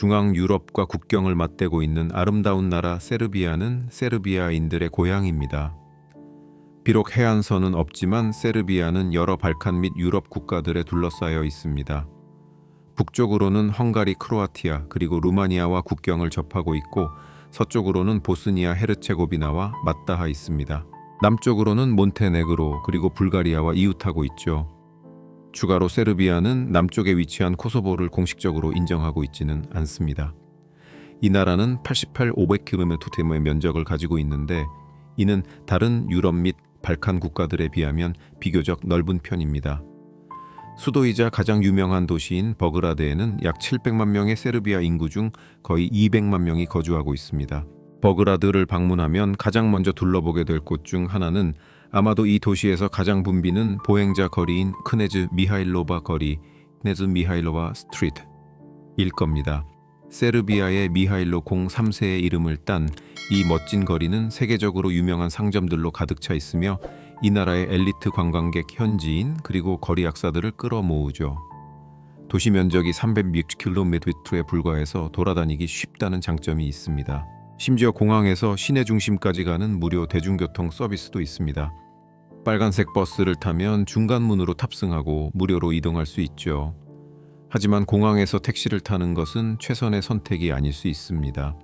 중앙 유럽과 국경을 맞대고 있는 아름다운 나라 세르비아는 세르비아인들의 고향입니다. 비록 해안선은 없지만 세르비아는 여러 발칸 및 유럽 국가들에 둘러싸여 있습니다. 북쪽으로는 헝가리, 크로아티아 그리고 루마니아와 국경을 접하고 있고 서쪽으로는 보스니아 헤르체고비나와 맞닿아 있습니다. 남쪽으로는 몬테네그로 그리고 불가리아와 이웃하고 있죠. 추가로 세르비아는 남쪽에 위치한 코소보를 공식적으로 인정하고 있지는 않습니다. 이 나라는 88 500km의 면적을 가지고 있는데 이는 다른 유럽 및 발칸 국가들에 비하면 비교적 넓은 편입니다. 수도이자 가장 유명한 도시인 버그라드에는 약 700만 명의 세르비아 인구 중 거의 200만 명이 거주하고 있습니다. 버그라드를 방문하면 가장 먼저 둘러보게 될 곳 중 하나는 아마도 이 도시에서 가장 붐비는 보행자 거리인 크네즈 미하일로바 거리, 크네즈 미하일로바 스트리트 일 겁니다. 세르비아의 미하일로 공 3세의 이름을 딴 이 멋진 거리는 세계적으로 유명한 상점들로 가득 차 있으며 이 나라의 엘리트 관광객 현지인 그리고 거리 약사들을 끌어모으죠. 도시 면적이 360km에 불과해서 돌아다니기 쉽다는 장점이 있습니다. 심지어 공항에서 시내 중심까지 가는 무료 대중교통 서비스도 있습니다. 빨간색 버스를 타면 중간문으로 탑승하고 무료로 이동할 수 있죠. 하지만 공항에서 택시를 타는 것은 최선의 선택이 아닐 수 있습니다.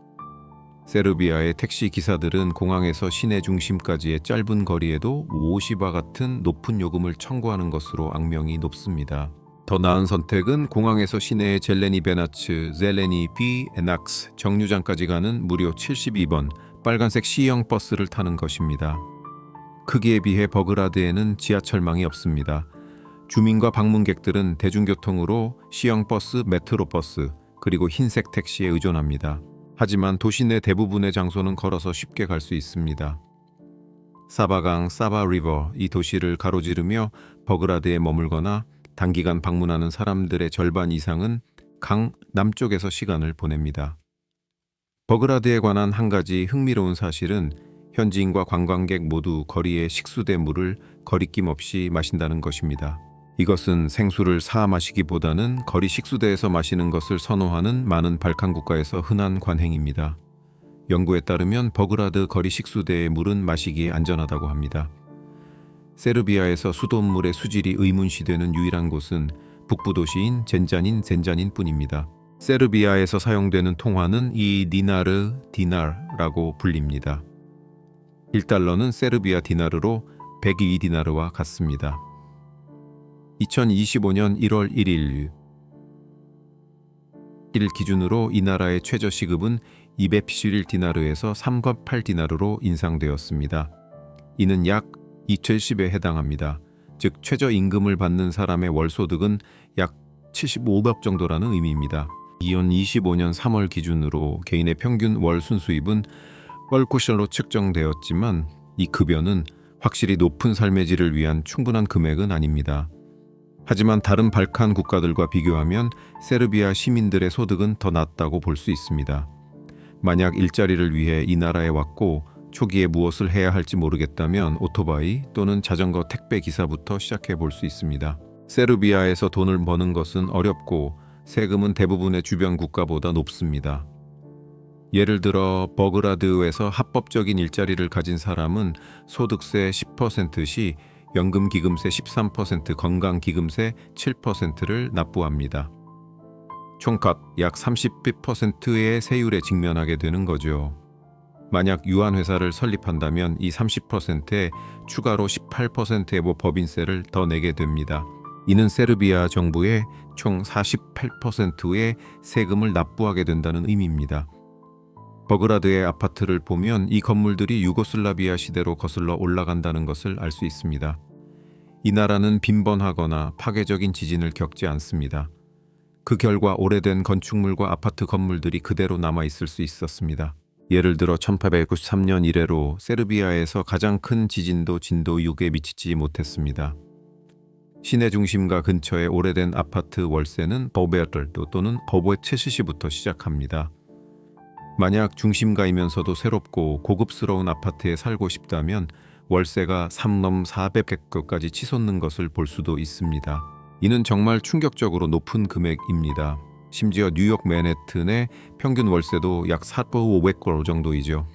세르비아의 택시 기사들은 공항에서 시내 중심까지의 짧은 거리에도 50와 같은 높은 요금을 청구하는 것으로 악명이 높습니다. 더 나은 선택은 공항에서 시내의 젤레니 베나츠, 젤레니 비 에낙스 정류장까지 가는 무려 72번 빨간색 C형 버스를 타는 것입니다. 크기에 비해 버그라드에는 지하철망이 없습니다. 주민과 방문객들은 대중교통으로 C형 버스, 메트로 버스, 그리고 흰색 택시에 의존합니다. 하지만 도시 내 대부분의 장소는 걸어서 쉽게 갈 수 있습니다. 사바강 사바 리버 이 도시를 가로지르며 버그라드에 머물거나 단기간 방문하는 사람들의 절반 이상은 강 남쪽에서 시간을 보냅니다. 버그라드에 관한 한 가지 흥미로운 사실은 현지인과 관광객 모두 거리의 식수대 물을 거리낌 없이 마신다는 것입니다. 이것은 생수를 사 마시기보다는 거리 식수대에서 마시는 것을 선호하는 많은 발칸 국가에서 흔한 관행입니다. 연구에 따르면 버그라드 거리 식수대의 물은 마시기에 안전하다고 합니다. 세르비아에서 수돗물의 수질이 의문시되는 유일한 곳은 북부 도시인 젠자닌 젠자닌 뿐입니다. 세르비아에서 사용되는 통화는 이 니나르 디나르라고 불립니다. 1달러는 세르비아 디나르로 102 디나르와 같습니다. 2025년 1월 1일 일 기준으로 이 나라의 최저 시급은 211 디나르에서 3.8디나르로 인상되었습니다. 이는 약 2010에 해당합니다. 즉 최저 임금을 받는 사람의 월 소득은 약 75억 정도라는 의미입니다. 2025년 3월 기준으로 개인의 평균 월 순 수입은 월쿠셜로 측정되었지만 이 급여는 확실히 높은 삶의 질을 위한 충분한 금액은 아닙니다. 하지만 다른 발칸 국가들과 비교하면 세르비아 시민들의 소득은 더 낮다고 볼 수 있습니다. 만약 일자리를 위해 이 나라에 왔고 초기에 무엇을 해야 할지 모르겠다면 오토바이 또는 자전거 택배 기사부터 시작해 볼 수 있습니다. 세르비아에서 돈을 버는 것은 어렵고 세금은 대부분의 주변 국가보다 높습니다. 예를 들어 버그라드에서 합법적인 일자리를 가진 사람은 소득세 10%시 연금기금세 13%, 건강기금세 7%를 납부합니다. 총값 약 30%의 세율에 직면하게 되는 거죠. 만약 유한 회사를 설립한다면 이 30%에 추가로 18%의 뭐 법인세를 더 내게 됩니다. 이는 세르비아 정부에 총 48%의 세금을 납부하게 된다는 의미입니다. 버그라드의 아파트를 보면 이 건물들이 유고슬라비아 시대로 거슬러 올라간다는 것을 알 수 있습니다. 이 나라는 빈번하거나 파괴적인 지진을 겪지 않습니다. 그 결과 오래된 건축물과 아파트 건물들이 그대로 남아 있을 수 있었습니다. 예를 들어 1893년 이래로 세르비아에서 가장 큰 지진도 진도 6에 미치지 못했습니다. 시내 중심가 근처의 오래된 아파트 월세는 버베르 또는 버보의 채시시부터 시작합니다. 만약 중심가이면서도 새롭고 고급스러운 아파트에 살고 싶다면 월세가 3넘 400개까지 치솟는 것을 볼 수도 있습니다. 이는 정말 충격적으로 높은 금액입니다. 심지어 뉴욕 맨해튼의 평균 월세도 약 4,500불 정도이죠.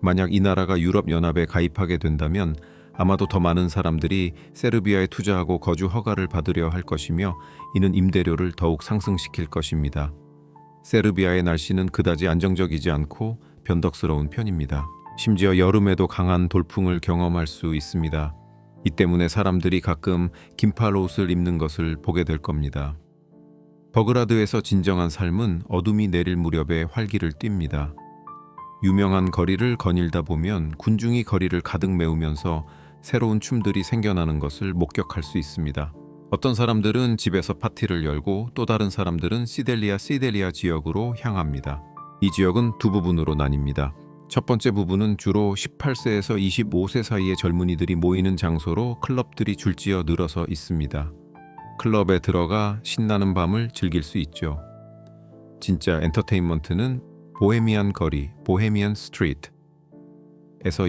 만약 이 나라가 유럽 연합에 가입하게 된다면 아마도 더 많은 사람들이 세르비아에 투자하고 거주 허가를 받으려 할 것이며 이는 임대료를 더욱 상승시킬 것입니다. 세르비아의 날씨는 그다지 안정적이지 않고 변덕스러운 편입니다. 심지어 여름에도 강한 돌풍을 경험할 수 있습니다. 이 때문에 사람들이 가끔 긴팔 옷을 입는 것을 보게 될 겁니다. 버그라드에서 진정한 삶은 어둠이 내릴 무렵에 활기를 띱니다. 유명한 거리를 거닐다 보면 군중이 거리를 가득 메우면서 새로운 춤들이 생겨나는 것을 목격할 수 있습니다. 어떤 사람들은 집에서 파티를 열고 또 다른 사람들은 시델리아 시델리아 지역으로 향합니다. 이 지역은 두 부분으로 나뉩니다. 첫 번째 부분은 주로 18세에서 25세 사이의 젊은이들이 모이는 장소로 클럽들이 줄지어 늘어서 있습니다. 클럽에 들어가 신나는 밤을 즐길 수 있죠. 진짜 엔터테인먼트는 보헤미안 거리, 보헤미안 스트리트에서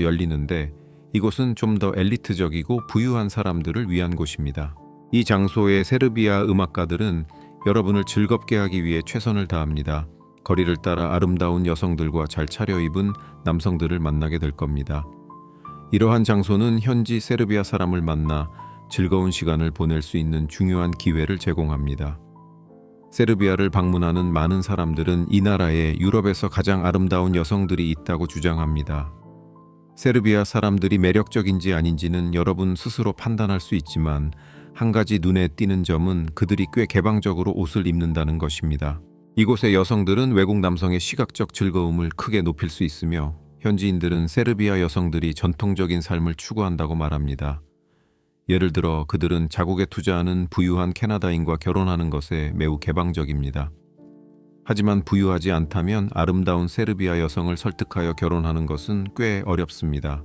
열리는데 이곳은 좀 더 엘리트적이고 부유한 사람들을 위한 곳입니다. 이 장소의 세르비아 음악가들은 여러분을 즐겁게 하기 위해 최선을 다합니다. 거리를 따라 아름다운 여성들과 잘 차려입은 남성들을 만나게 될 겁니다. 이러한 장소는 현지 세르비아 사람을 만나 즐거운 시간을 보낼 수 있는 중요한 기회를 제공합니다. 세르비아를 방문하는 많은 사람들은 이 나라에 유럽에서 가장 아름다운 여성들이 있다고 주장합니다. 세르비아 사람들이 매력적인지 아닌지는 여러분 스스로 판단할 수 있지만 한 가지 눈에 띄는 점은 그들이 꽤 개방적으로 옷을 입는다는 것입니다. 이곳의 여성들은 외국 남성의 시각적 즐거움을 크게 높일 수 있으며 현지인들은 세르비아 여성들이 전통적인 삶을 추구한다고 말합니다. 예를 들어 그들은 자국에 투자하는 부유한 캐나다인과 결혼하는 것에 매우 개방적입니다. 하지만 부유하지 않다면 아름다운 세르비아 여성을 설득하여 결혼하는 것은 꽤 어렵습니다.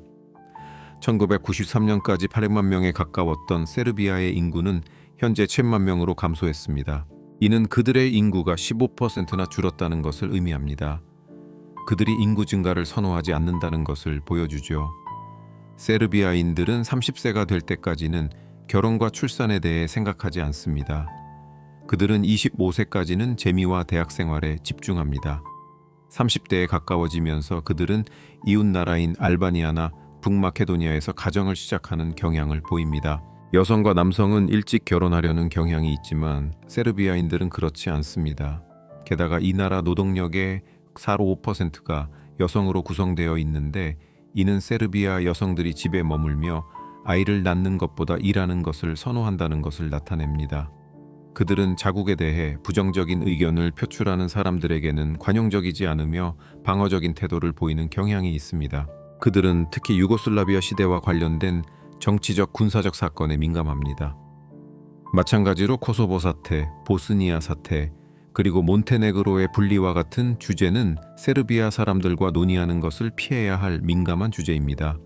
1993년까지 800만 명에 가까웠던 세르비아의 인구는 현재 7만 명으로 감소했습니다. 이는 그들의 인구가 15%나 줄었다는 것을 의미합니다. 그들이 인구 증가를 선호하지 않는다는 것을 보여주죠. 세르비아인들은 30세가 될 때까지는 결혼과 출산에 대해 생각하지 않습니다. 그들은 25세까지는 재미와 대학 생활에 집중합니다. 30대에 가까워지면서 그들은 이웃 나라인 알바니아나 북마케도니아에서 가정을 시작하는 경향을 보입니다. 여성과 남성은 일찍 결혼하려는 경향이 있지만 세르비아인들은 그렇지 않습니다. 게다가 이 나라 노동력의 4.5%가 여성으로 구성되어 있는데 이는 세르비아 여성들이 집에 머물며 아이를 낳는 것보다 일하는 것을 선호한다는 것을 나타냅니다. 그들은 자국에 대해 부정적인 의견을 표출하는 사람들에게는 관용적이지 않으며 방어적인 태도를 보이는 경향이 있습니다. 그들은 특히 유고슬라비아 시대와 관련된 정치적 군사적 사건에 민감합니다. 마찬가지로 코소보 사태, 보스니아 사태, 그리고 몬테네그로의 분리와 같은 주제는 세르비아 사람들과 논의하는 것을 피해야 할 민감한 주제입니다.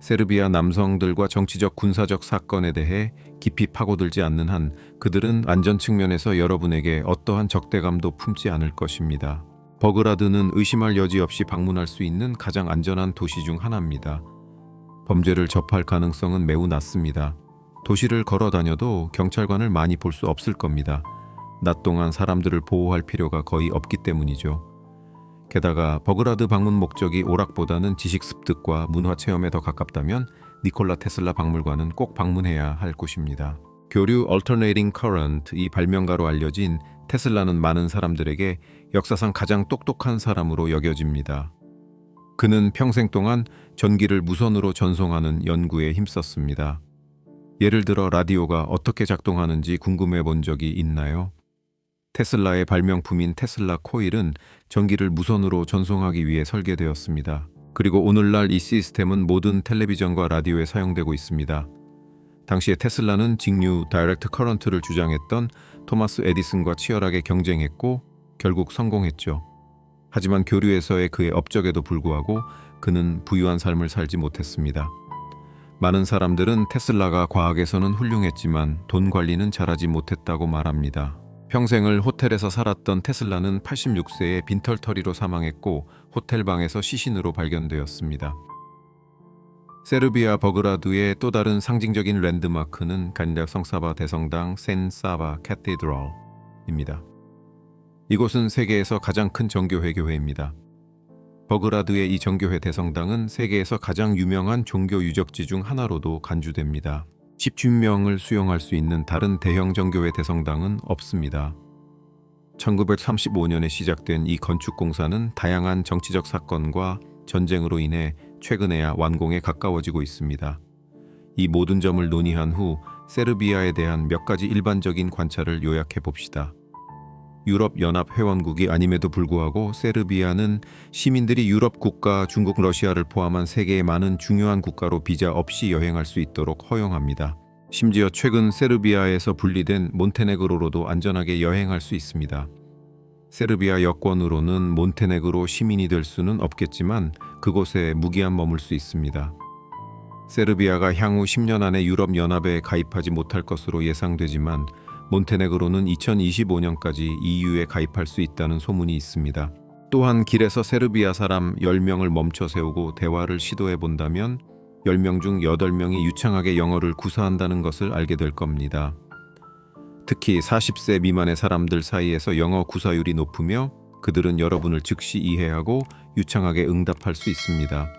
세르비아 남성들과 정치적 군사적 사건에 대해 깊이 파고들지 않는 한 그들은 안전 측면에서 여러분에게 어떠한 적대감도 품지 않을 것입니다. 버그라드는 의심할 여지 없이 방문할 수 있는 가장 안전한 도시 중 하나입니다. 범죄를 접할 가능성은 매우 낮습니다. 도시를 걸어 다녀도 경찰관을 많이 볼 수 없을 겁니다. 낮 동안 사람들을 보호할 필요가 거의 없기 때문이죠. 게다가 버그라드 방문 목적이 오락보다는 지식 습득과 문화 체험에 더 가깝다면 니콜라 테슬라 박물관은 꼭 방문해야 할 곳입니다. 교류 Alternating Current 이 발명가로 알려진 테슬라는 많은 사람들에게 역사상 가장 똑똑한 사람으로 여겨집니다. 그는 평생 동안 전기를 무선으로 전송하는 연구에 힘썼습니다. 예를 들어 라디오가 어떻게 작동하는지 궁금해 본 적이 있나요? 테슬라의 발명품인 테슬라 코일은 전기를 무선으로 전송하기 위해 설계되었습니다. 그리고 오늘날 이 시스템은 모든 텔레비전과 라디오에 사용되고 있습니다. 당시에 테슬라는 직류 다이렉트 커런트를 주장했던 토마스 에디슨과 치열하게 경쟁했고 결국 성공했죠. 하지만 교류에서의 그의 업적에도 불구하고 그는 부유한 삶을 살지 못했습니다. 많은 사람들은 테슬라가 과학에서는 훌륭했지만 돈 관리는 잘하지 못했다고 말합니다. 평생을 호텔에서 살았던 테슬라는 86세에 빈털터리로 사망했고 호텔방에서 시신으로 발견되었습니다. 세르비아 버그라두의 또 다른 상징적인 랜드마크는 간략 성사바 대성당 센사바 캐티드럴입니다. 이곳은 세계에서 가장 큰 정교회 교회입니다. 버그라드의 이 정교회 대성당은 세계에서 가장 유명한 종교 유적지 중 하나로도 간주됩니다. 10주명을 수용할 수 있는 다른 대형 정교회 대성당은 없습니다. 1935년에 시작된 이 건축 공사는 다양한 정치적 사건과 전쟁으로 인해 최근에야 완공에 가까워지고 있습니다. 이 모든 점을 논의한 후 세르비아에 대한 몇 가지 일반적인 관찰을 요약해 봅시다. 유럽 연합 회원국이 아님에도 불구하고 세르비아는 시민들이 유럽 국가, 중국, 러시아를 포함한 세계의 많은 중요한 국가로 비자 없이 여행할 수 있도록 허용합니다. 심지어 최근 세르비아에서 분리된 몬테네그로로도 안전하게 여행할 수 있습니다. 세르비아 여권으로는 몬테네그로 시민이 될 수는 없겠지만 그곳에 무기한 머물 수 있습니다. 세르비아가 향후 10년 안에 유럽 연합에 가입하지 못할 것으로 예상되지만 몬테네그로는 2025년까지 EU에 가입할 수 있다는 소문이 있습니다. 또한 길에서 세르비아 사람 10명을 멈춰 세우고 대화를 시도해 본다면 10명 중 8명이 유창하게 영어를 구사한다는 것을 알게 될 겁니다. 특히 40세 미만의 사람들 사이에서 영어 구사율이 높으며 그들은 여러분을 즉시 이해하고 유창하게 응답할 수 있습니다.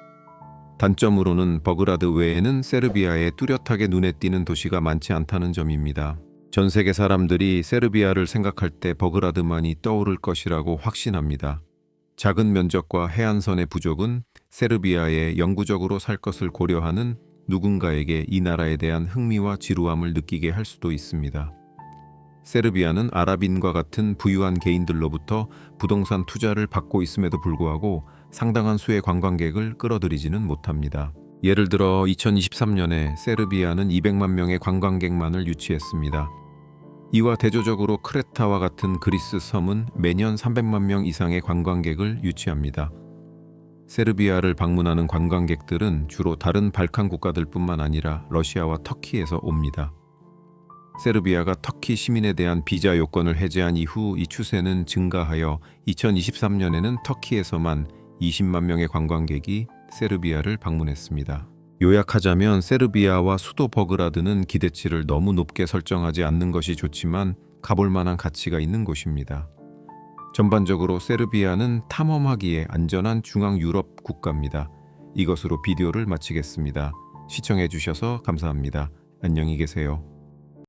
단점으로는 버그라드 외에는 세르비아에 뚜렷하게 눈에 띄는 도시가 많지 않다는 점입니다. 전 세계 사람들이 세르비아를 생각할 때 버그라드만이 떠오를 것이라고 확신합니다. 작은 면적과 해안선의 부족은 세르비아에 영구적으로 살 것을 고려하는 누군가에게 이 나라에 대한 흥미와 지루함을 느끼게 할 수도 있습니다. 세르비아는 아랍인과 같은 부유한 개인들로부터 부동산 투자를 받고 있음에도 불구하고 상당한 수의 관광객을 끌어들이지는 못합니다. 예를 들어 2023년에 세르비아는 200만 명의 관광객만을 유치했습니다. 이와 대조적으로 크레타와 같은 그리스 섬은 매년 300만 명 이상의 관광객을 유치합니다. 세르비아를 방문하는 관광객들은 주로 다른 발칸 국가들뿐만 아니라 러시아와 터키에서 옵니다. 세르비아가 터키 시민에 대한 비자 요건을 해제한 이후 이 추세는 증가하여 2023년에는 터키에서만 20만 명의 관광객이 세르비아를 방문했습니다. 요약하자면 세르비아와 수도 버그라드는 기대치를 너무 높게 설정하지 않는 것이 좋지만 가볼 만한 가치가 있는 곳입니다. 전반적으로 세르비아는 탐험하기에 안전한 중앙 유럽 국가입니다. 이것으로 비디오를 마치겠습니다. 시청해 주셔서 감사합니다. 안녕히 계세요.